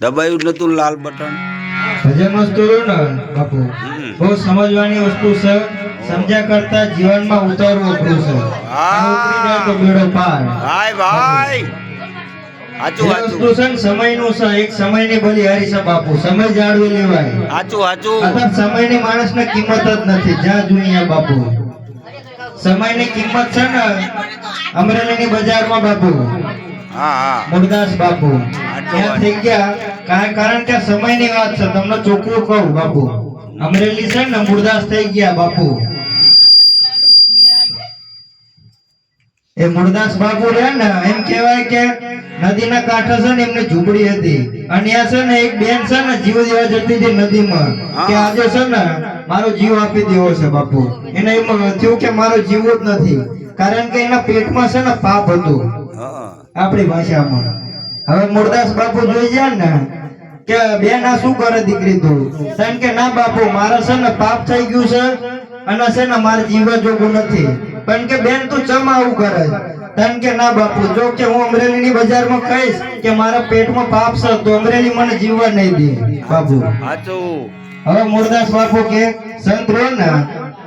દબાયું જ નતું લાલ બટન. ભજન વસ્તુ ને બાપુ. બહુ સમજવાની વસ્તુ છે. સમજ્યા કરતા જીવનમાં ઉતારવું અઘરું છે. અને તો બેડો પાર. ભાઈ ભાઈ. હાચું હાચું છે ને સમયનું છે એક સમયની બલી હારી છે બાપુ. સમય જાળવી લેવાય. હાચું હાચું અથવા સમયની માણસને કિંમત જ નથી. જ્યાં જોઈએ બાપુ. સમયની કિંમત છે ને અમરેલીની બજારમાં બાપુ. હા હા. મુરદાસ બાપુ. થઈ ગયા. કારણ કે સમયની વાત છે. તમને ચોખ્ખું કહું બાપુ. અમરેલી છે ને મુરદાસ થઈ ગયા બાપુ. એ મુરદાસ બાપુ રહ્યા ને એમ કહેવાય કે નદીના કાંઠે છે ને એમને ઝૂંપડી હતી. અને ત્યાં છે ને એક બેન છે ને જીવ દેવા જતી હતી નદીમાં. કે આજે છે ને મારો જીવ આપી દેવો છે બાપુ. એને એમ થયું કે મારો જીવ જ નથી. કારણ કે એના પેટમાં છે ને પાપ હતું. આપણી ભાષામાં. હવે મુરદાસ બાપુ જોઈ જાય ને કે બેન આ શું કરે દીકરી તું? કારણ કે ના બાપુ મારા છે ને પાપ થઈ ગયું છે અને છે ને મારે જીવવા જોગું નથી. પણ કે બેન તું ચમ આવું કરે? કારણ કે ના બાપુ જો કે હું અમરેલીની બજારમાં કહીશ કે મારા પેટમાં પાપ છે તો અમરેલી મને જીવવા નહીં દે. બાપુ. હવે મુરદાસ બાપુ કે સંત રહે ને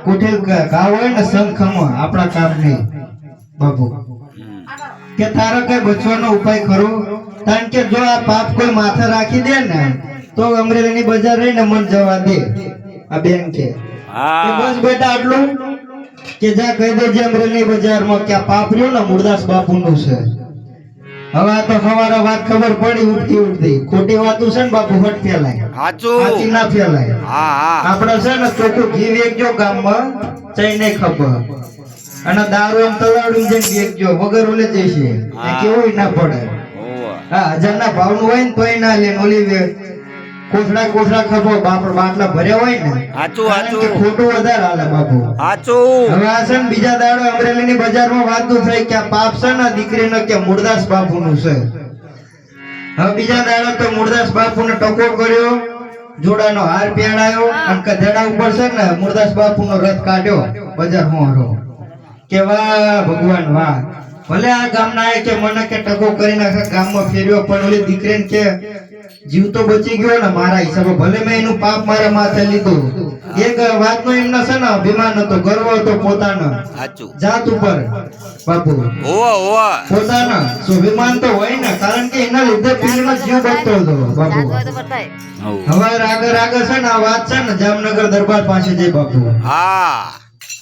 કુઠેલ ગાવ હોય ને સંત ખમો આપણા કામ નહીં બાપુ કે તારો કઈ બચવાનો ઉપાય ખરો? કારણ કે જો આ પાપ કોઈ માથે રાખી દે ને તો અમરેલીની બજાર રહીને મન જવા દે. આ બેન કે. બસ બેટા આટલું કે જા કહી દેજે અમરેલી બજારમાં કે આ પાપ રહ્યું ને મુરદાસ બાપુનું છે. હવે આ તો સવારે વાત ખબર પડી ઉઠતી ઉઠતી. ખોટી વાતું છે ને બાપુ હટ ફેલાય. સાચી. ના ફેલાય. આપણે છે ને ચોખ્ખું ઘી વેચજો ગામમાં ચઈ નહીં ખબર. અને દારૂ એમ તલાડું જઈને વેચજો વગર ઓલે જશે કેવું ના પડે. ઓવા. હા હજાર ના ભાવનું હોય ને તોય ના લે. ઓલી કોથળા કોથળા ખપો બાપ બાટલા ભર્યા હોય ને આચું આચું ખોટું વધારે હાલે બાપુ. આચું હવે આ છે ને બીજા દાડો અમરેલીની બજારમાં વાતું થઈ કે આ પાપ છે ને દીકરીનો કે મુરદાસ બાપુનું છે. હવે બીજા દાડો તો મુરદાસ બાપુને ટકો કર્યો જોડાનો હાર પહેરાયો અને કધેડા ઉપર છે ને મુરદાસ બાપુનો રથ કાઢ્યો બજાર હોરો. કે વાહ ભગવાન વાહ. ભલે આ ગામના એ કે મને કે ટકો કરી નાખે ગામમાં ફેર્યો પણ ઓલી દીકરીને કે જીવ તો બચી ગયો ને મારા હિસાબે ભલે મેં એનું પાપ મારા માથે લીધું. એક વાતનો એમના છે ને અભિમાન હતો ગર્વ હતો પોતાનો. જાત ઉપર. બાપુ. ઓવા ઓવા પોતાના. સ્વાભિમાન તો હોય ને કારણ કે એના લીધે પીરમાં જીવ બચતો હતો બાપુ. હવે આગળ આગળ છે ને આ વાત છે ને જામનગર દરબાર પાસે જઈ બાપુ. હા.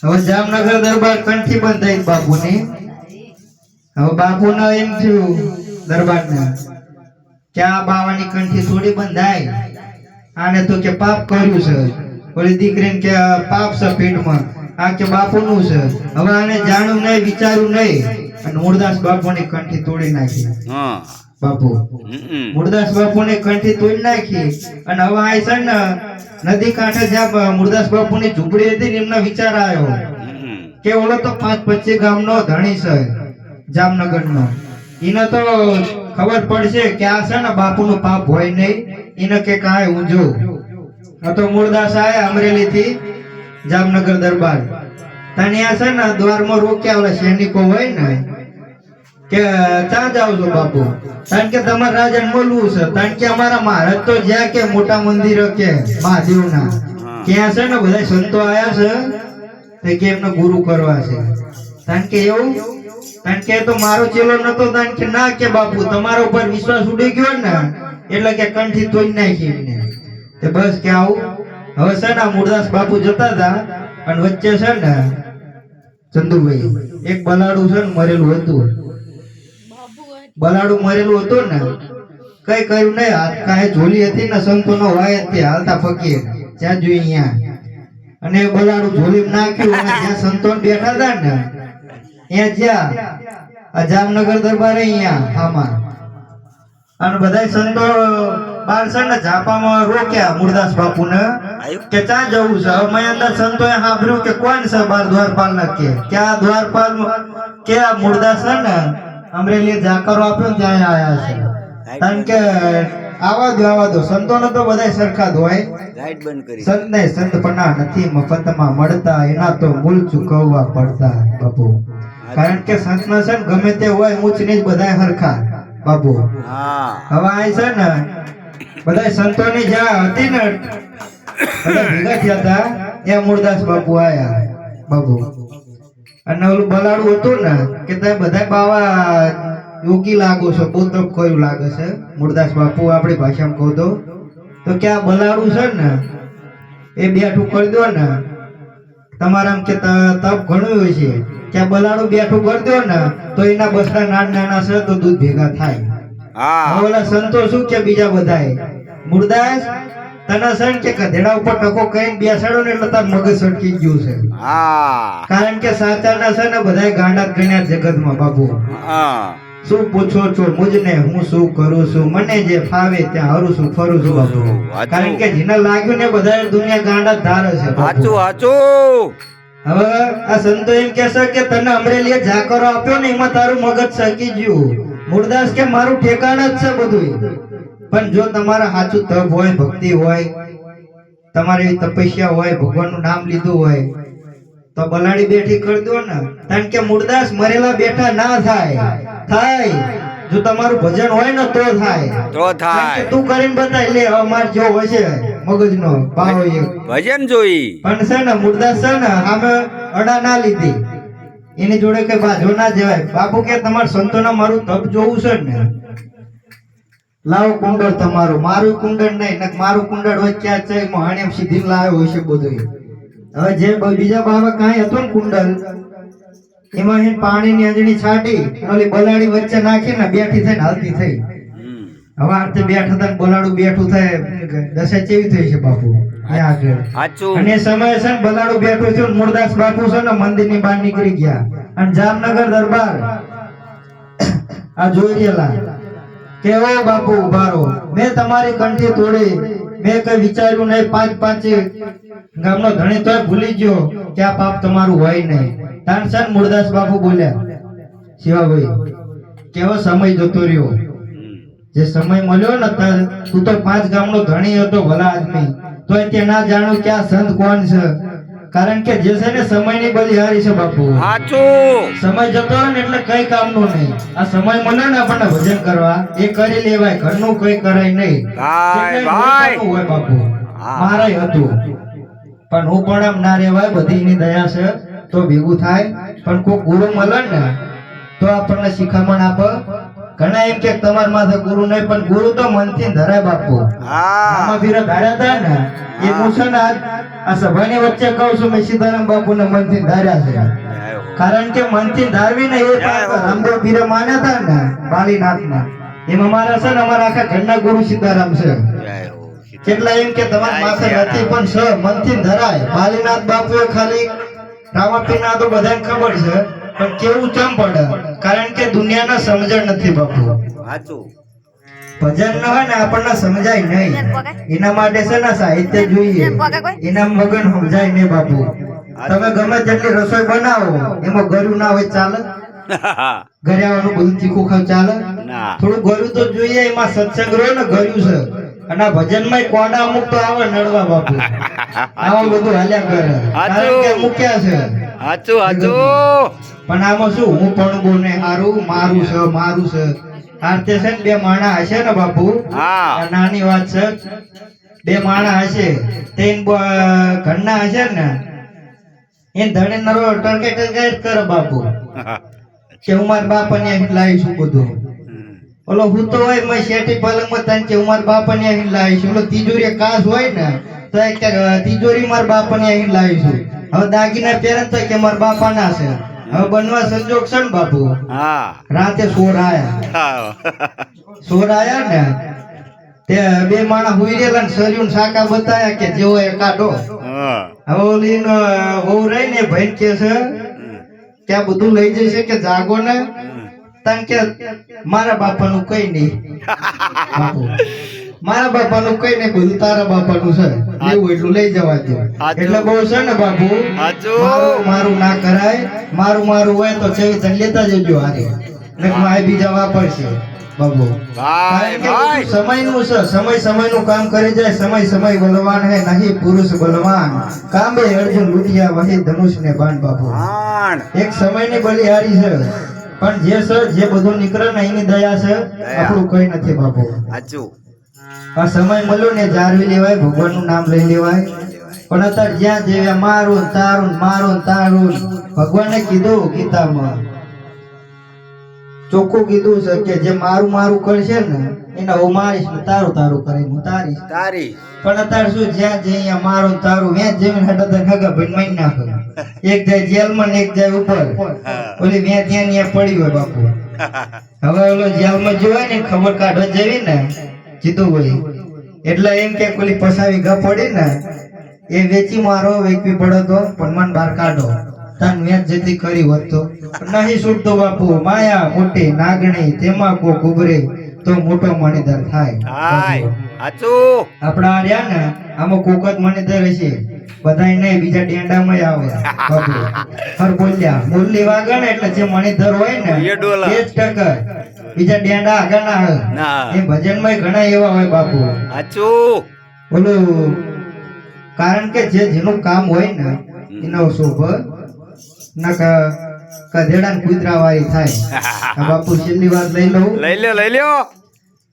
હવે જામનગર દરબાર કંઠી બંધ થઈ બાપુની. હવે બાપુને એમ થયું દરબારને કે આ બાવાની કંઠી થોડી બંધાય. આને તો કે પાપ કર્યું છે. ઓલી દીકરીને કે પાપ છે પેટમાં. આ કે બાપુનું છે. હવે આને જાણું નહીં વિચાર્યું નહીં. અને મુરદાસ બાપુની કંઠી તોડી નાખી. બાપુ મૂળદાસ બાપુની કંઠી તોડી નાખી. અને હવે આ છે ને નદી કાંઠે જ્યાં મુરદાસ બાપુની ઝૂંપડી હતી ને એમનો વિચાર આવ્યો. કે ઓલો તો પાંચ પચીસ ગામનો ધણી છે. જામનગરનો. એને તો ખબર પડશે કે આ છે ને બાપુનું પાપ હોય નહીં. એને કે કાંઈ ઊંજો આ તો મૂળદાસ આયા અમરેલીથી જામનગર દરબાર. ત્યાં છે ને દ્વારમાં રોક્યા ઓલા સૈનિકો હોય ને કે ત્યાં જાવ છો બાપુ. કારણ કે તમારે રાજાને બોલવું છે. કારણ કે અમારા મહારાજ તો જ્યાં કે મોટા મંદિરો કે મહાદેવના. ત્યાં છે ને બધા સંતો આવ્યા છે. તે કે એમને ગુરુ કરવા છે. કારણ કે એવું? કારણ કે તો મારો ચેલો નતો કારણ કે ના કે બાપુ, તમારા ઉપર વિશ્વાસ ઉડી ગયો ને, એટલે કે કંઠી તોડી નાખી એને. તે બસ કે આવું. હવે છે ને મુરદાસ બાપુ જતા હતા, અને વચ્ચે છે ને ચંદુભાઈ, એક બલાડું છે ને મરેલું હતું. બલાડું મરેલું હતું ને, કઈ કર્યું નહીં, હાથ કાંઈ ઝોલી હતી ને, સંતોનો વાય હતી, હાલતા ફકીર જ્યાં જોઈ અહીંયા અને બલાડું ઝોલી નાખ્યું જ્યાં સંતો બેઠા હતા ને ત્યાં જ્યાં? જામનગર દરબારે અહીંયા આમાં. અને બધા સંતો બાર છે ને ઝાપામાં રોક્યા મુરદાસ બાપુને કે ચા જવું છે? અમે અંદર સંતોએ સાંભળ્યું કે કોણ છે બાર દ્વારપાલ ના કે આ દ્વારપાલ કે આ મુરદાસ ને અમરેલી જાકરો આપ્યો ને ત્યાં આયા છે. કારણ કે આવા દો આવા દો. સંતો ને તો બધા સરખા જ હોય. લાઈટ બંધ કરી. સંત ને સંત પના નથી મફતમાં મળતા એના તો મૂલ ચૂકવવા પડતા બાપુ. કારણ કે સંતમાં છે ને ગમે તે હોય ઊંચ નીચ બધા હરખા. બાપુ. હા. હવે આ છે ને બધા સંતોની જ્યાં હતી ને. બધા ભેગા થયા હતા. ત્યાં મૂળદાસ બાપુ આયા. બાપુ. અને ઓલું બલાડું હતું ને કે તમે બધા બાવા યોગી લાગો છો બહુ કયું લાગે છે? મૂળદાસ બાપુ આપણી ભાષામાં કહું તો. તો કે આ બલાડું છે ને એ બેઠું કરી દો ને. તમારા કે તપ ઘણું હોય છે. કે આ બલાડું બેઠું કરી દો ને તો એના બસના નાના નાના છે તો દૂધ ભેગા થાય. હા. ઓલા સંતો શું કે બીજા બધાએ? મુરદાસ તને સણ કે ગધેડા ઉપર ટકો કઈ બેસાડો ને એટલે તાર મગજ સટકી ગયું છે. હા. કારણ કે સાચાના છે ને બધાય ગાંડા ગણ્યા જગતમાં બાપુ. હા. શું પૂછો છો? મુજને હું શું કરું છું? મને જે ફાવે ત્યાં હરું છું ફરું છું કારણ કે જેને લાગ્યું ને બધા દુનિયા ગાંડા ધારે છે સાચું સાચું હવે આ સંતો એમ કહેશે કે તને અમરેલીએ જાકરો આપ્યો ને એમાં તારું મગજ સકી ગયું. મુરદાસ કે મારું ઠેકાણ જ છે બધું. પણ જો તમારા સાચું તપ હોય ભક્તિ હોય તમારી તપસ્યા હોય ભગવાનનું નામ લીધું હોય તો બલાડી બેઠી કરી દો ને. કારણ કે મુરદાસ મરેલા બેઠા ના થાય. થાય. જો તમારું ભજન હોય ને તો થાય. તો થાય. તું કરીને બતાય લે અમાર જો હશે મગજનો ભાવ ભજન જોઈ. પણ છે ને મુરદાસ છે ને અમે અડા ના લીધી. એની જોડે કે બાજો ના જવાય. બાપુ કે તમારા સંતોના મારું તપ જોવું છે ને. લાવો કુંડળ તમારું. મારું કુંડળ નહીં ને મારું કુંડળ હોય ક્યાં છે મહાણ્યમ સીધી લાવ્યો હોય છે બધું હવે જે બીજા બાબા કાંઈ હતું ને કુંડળ એમાં એને પાણીની અંજણી છાટી ઓલી બલાડી વચ્ચે નાખીને બેઠી થઈને હાલતી થઈ. હવે આ બેઠા હતા બલાડું બેઠું થાય દશા ચેવી થઈ છે બાપુ? અને સમય છે બલાડું બેઠું છે ને મૂળદાસ બાપુ છે ને મંદિરની બહાર નીકળી ગયા. અને જામનગર દરબાર. આ જોઈ રહેલા. કેવો બાપુ ઉભારો? મેં તમારી કંઠી તોડી. મેં કઈ વિચાર્યું નહીં. પાંચ પાંચ ગામનો ધણી તોય ભૂલી ગયો કે આ પાપ તમારું હોય નહીં. તાન મુરદાસ બાપુ બોલ્યા શિવાભાઈ કેવો સમય જતો રહ્યો? જે સમય મળ્યો ને તું તો પાંચ ગામનો ધણી હતો ભલા આદમી. તો તે ના જાણો કે આ સંત કોણ છે. કારણ કે જે છે ને સમયની બલિહારી છે બાપુ. સાચું સમય જતો હોય ને એટલે કઈ કામનું નહીં. આ સમય મળે ને આપણને ભજન કરવા એ કરી લેવાય ઘરનું કઈ કરાય નહીં. હોય બાપુ. મારે હતું. પણ હું પણ આમ ના રહેવાય બધી એની દયા છે. તો ભેગું થાય પણ કોઈ ગુરુ મળે ને તો આપણને શિખામણ આપે. ઘણા એમ કે તમારા માથે ગુરુ નહીં પણ ગુરુ તો મનથી ધરાય બાપુ. હા. ધાર્યા હતા ને એ હું. છે ને આ સભાની વચ્ચે કહું છું મેં સીતારામ બાપુને મનથી ધાર્યા છે. કારણ કે મનથી ધારવી ને એ રામદેવ પીરે માન્યા હતા ને બાલીનાથના. એમાં મારા છે ને અમારા આખા ઘરના ગુરુ સીતારામ છે. કેટલા એમ કે તમારા માથે નથી પણ છે મનથી ધરાય. બાલીનાથ બાપુએ ખાલી રામાપીરના તો બધાને ખબર છે પણ કેવું કેમ પડે? કારણ કે દુનિયાના સમજણ નથી બાપુ. ભજન ન હોય ને આપણને સમજાય નહીં. એના માટે છે ને સાહિત્ય જોઈએ. એના વગર સમજાય નહીં બાપુ. તમે ગમે તેટલી રસોઈ બનાવો એમાં ગરુ ના હોય ચાલે. ઘરે આવવાનું બધું તીખું ખાવ ચાલે. થોડું ગળ્યું તો જોઈએ એમાં સત્સંગ રહ્યો ને ગળ્યું છે. અને ભજનમાં કોડા અમુક તો આવે નડવા બાપુ. આવું બધું હાલ્યા કરે. કારણ કે મૂક્યા છે. સાચું સાચું પણ આમાં શું હું પણ બોને હારું મારું છે મારું છે. આરતે રીતે છે ને બે માણા હશે ને બાપુ. હા. નાની વાત છે. બે માણા હશે. તેન ઘરના હશે ને એ ધણે નરો ટરકે ટરકે કરે બાપુ. કે હું મારા બાપાને લાવી લાવીશું બધું. ઓલો હું તો હોય મેં શેઠી પલંગમાં તને હું મારા બાપાને અહીં લાવીશું ઓલો તિજોરી કાસ હોય ને તો એક તિજોરી મારા બાપાને અહીં લાવીશું હવે દાગીના પહેરે ને તો કે મારા બાપાના છે. હવે બનવા સંજોગ છે ને બાપુ? હા. રાતે સોર આયા સોર આયા ને તે બે માણસ હુઈ રેલા ને સર્યું શાકા બતાયા કે જેવો એ કાઢો. હવે ઓલી વહુ રહી ને ભાઈ કે છે ત્યાં બધું લઈ જશે કે જાગો ને. તન કે મારા બાપાનું કઈ નહીં. મારા બાપાનું કઈ નહીં બધું તારા બાપાનું છે. એવું એટલું લઈ જવા દે. એટલે બહુ છે ને બાપુ? મારું ના કરાય. મારું મારું હોય તો છે તને લેતા જજો હારે. ને માય બીજા વાપરશે. બાબુ સમય સમયનું છે. સમયનું કામ કરી જાય સમય સમય બલવાન હે નહીં પુરુષ બલવાન. કામે અર્જુન લુટિયા વહી ધનુષ ને બાણ બાપુ. એક સમયની બલિહારી છે. પણ જે છે જે બધું નીકળે ને એની દયા છે આપણું કઈ નથી બાપુ. સાચું. આ સમય મળ્યો ને જાળવી લેવાય ભગવાનનું નામ લઈ લેવાય. પણ અત્યારે જ્યાં જે મારું ને તારું ને મારું તારું ને ભગવાને કીધું ગીતામાં ચોખ્ખું કીધું છે કે જે મારું મારું કરશે ને એને હું મારીશ ને તારું તારું કરીને હું તારીશ. તારી પણ અત્યારે શું જ્યાં જે અહીંયા મારું તારું વેચ જમીન હટા તો ખગા ભાઈ મઈ નાખે. એક જાય જેલમાં ને એક જાય ઉપર. ઓલી મેં ત્યાં ત્યાં પડી હોય બાપુ. હવે ઓલો જેલમાં જોવાય ને ખબર કાઢવા જવી ને જીતુભાઈ એટલે એમ કે પેલી પસાવી ગા પડી ને એ વેચી મારો વેચવી પડે તો પણ મન બહાર કાઢો. તન વેચ જતી કરી વધતો નહીં છૂટતો બાપુ માયા મોટી નાગણી તેમાં કો કુબરે તો મોટો મણિધર થાય. હાય સાચું આપડા આ રહ્યા ને આમાં કોક જ મણીધર હશે. બધાય નહીં બીજા ડેંડામાં આવે. હર બોલ્યા. બોલી વાગે એટલે જે મણિધર હોય ને એ જ ટકર બીજા ડેંડા આગળ ના આવે. એ ભજનમાં ઘણા એવા હોય બાપુ. સાચું બોલું કારણ કે જે જેનું કામ હોય ને એનો શોભ કધેડા ને કૂતરા વાળી થાય બાપુ છેલ્લી વાત લઈ લઉં? લઈ લ્યો લઈ લ્યો.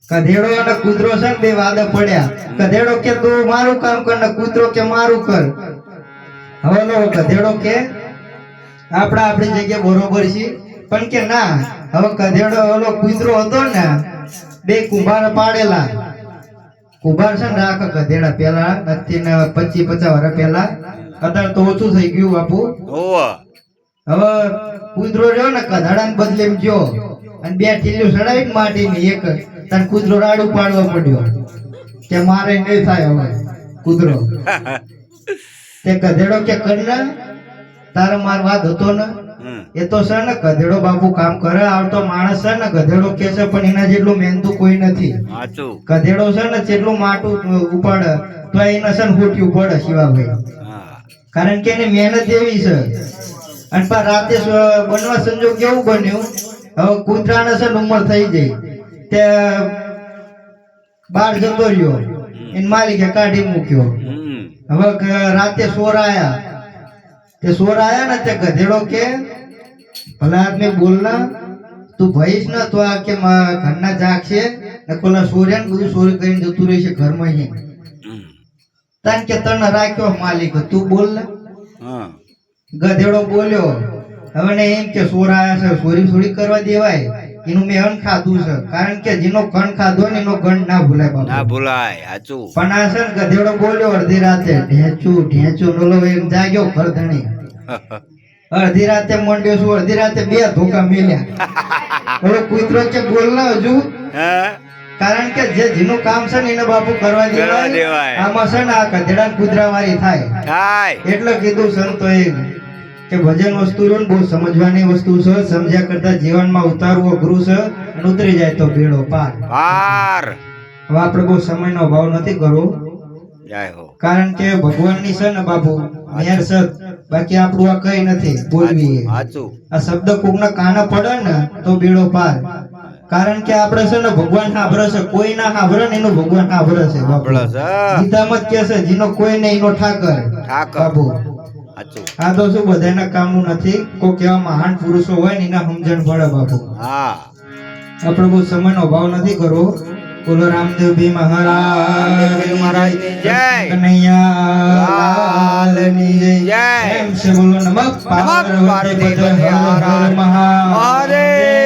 કધેડો અને કૂતરો છે ને બે વાદ પડ્યા. કધેડો કે તું મારું કામ કર ને કૂતરો કે મારું કર. હવે લો કધેડો કે આપડા આપણી જગ્યાએ બરોબર છે. પણ કે ના હવે કધેડો ઓલો કૂતરો હતો ને બે કુંભાર પાડેલા. કુંભાર છે ને રાખ કધેડા પેલા નથી ને પચીસ પચાસ વર્ષ પેલા અત્યારે તો ઓછું થઈ ગયું બાપુ. હવે કુદરો રહ્યો ને કધાડા ને બદલે ગયો. અને બે ઠીલ્યું સડાવી માટી ની એક તને કૂતરો રાડું પાડવો પડ્યો. કે મારે નહીં થાય હવે કુદરો. તે ગધેડો કે કરના તારો માર વાત હતો ને. એ તો છે ને ગધેડો બાપુ કામ કરે આવતો માણસ છે ને ગધેડો કે છે પણ એના જેટલું મહેનતું કોઈ નથી. ગધેડો છે ને જેટલું માટું ઉપાડે તો એના છે ને ફૂટ્યું પડે શિવાભાઈ. કારણ કે એની મહેનત એવી છે. અને પણ રાતે બનવા સંજોગ કેવું બન્યું? હવે કૂતરાને છે ઉંમર થઈ ગઈ. તે બહાર જતો રહ્યો. એન માલિકે કાઢી મૂક્યો. હવે રાતે સોર આયા. તે સોર આયા ને તે ગધેડો કે ભલા આદમી બોલના તું ભઈશ ને તો આ કે ઘરના જાગશે ને કોલા સોર્યા ને બધું સોરી કરીને જતું રહેશે ઘરમાં અહીં હમ. કે તને રાખ્યો માલિક તું બોલ ને. હા. ગધેડો બોલ્યો હવે ને એમ કે સોર આવ્યા છે સોરી સોરી કરવા દેવાય. એનું મેં અન્ન ખાધું છે. કારણ કે જેનો કણ ખાધો ને એનો ગણ ના ભૂલાય ના ભૂલાય સાચું. પણ આ છે ગધેડો બોલ્યો અડધી રાતે ઢેંચું ઢેંચું બોલો એમ જાગ્યો ખરધણી અડધી રાતે મંડ્યો છું અડધી રાતે બે ધોકા મેલ્યા. બોલો કૂતરો કે બોલ ના હજુ. કારણ કે જે જેનું કામ છે ને એને બાપુ કરવા દેવાય. આમાં છે ને આ ગધેડા કૂતરા વાળી થાય. એટલે કીધું સંતોએ કે ભજન વસ્તુ રહ્યું ને બહુ સમજવાની વસ્તુ છે સમજ્યા કરતા જીવનમાં ઉતારવું અઘરું છે અને ઉતરી જાય તો ભેળો પાર. પાર. હવે આપણે બહુ સમયનો ભાવ નથી કરવો. જય હો. કારણ કે ભગવાનની છે ને બાપુ મેર છે. બાકી આપણું આ કઈ નથી બોલવી આ શબ્દ કોકના કાને પડે ને તો બેડો પાર. કારણ કે આપણે છે ને ભગવાન સાંભળે છે કોઈ ના સાંભળે ને એનું ભગવાન સાંભળે છે ગીતામાં કે છે જેનો કોઈ નહીં એનો ઠાકર. ઠાકર. આ તો શું બધાના કામનું નથી? કોઈ કેવા મહાન પુરુષો હોય ને એના સમજણ પડે બાપુ. હા. આપણે બહુ સમયનો અભાવ નથી કરવો. બોલો રામદેવજી મહારાજ રામદેવજી મહારાજ જય. કનૈયા જય. એમ છે બોલો નમઃ પાર્વતી હર હર મહાદેવ.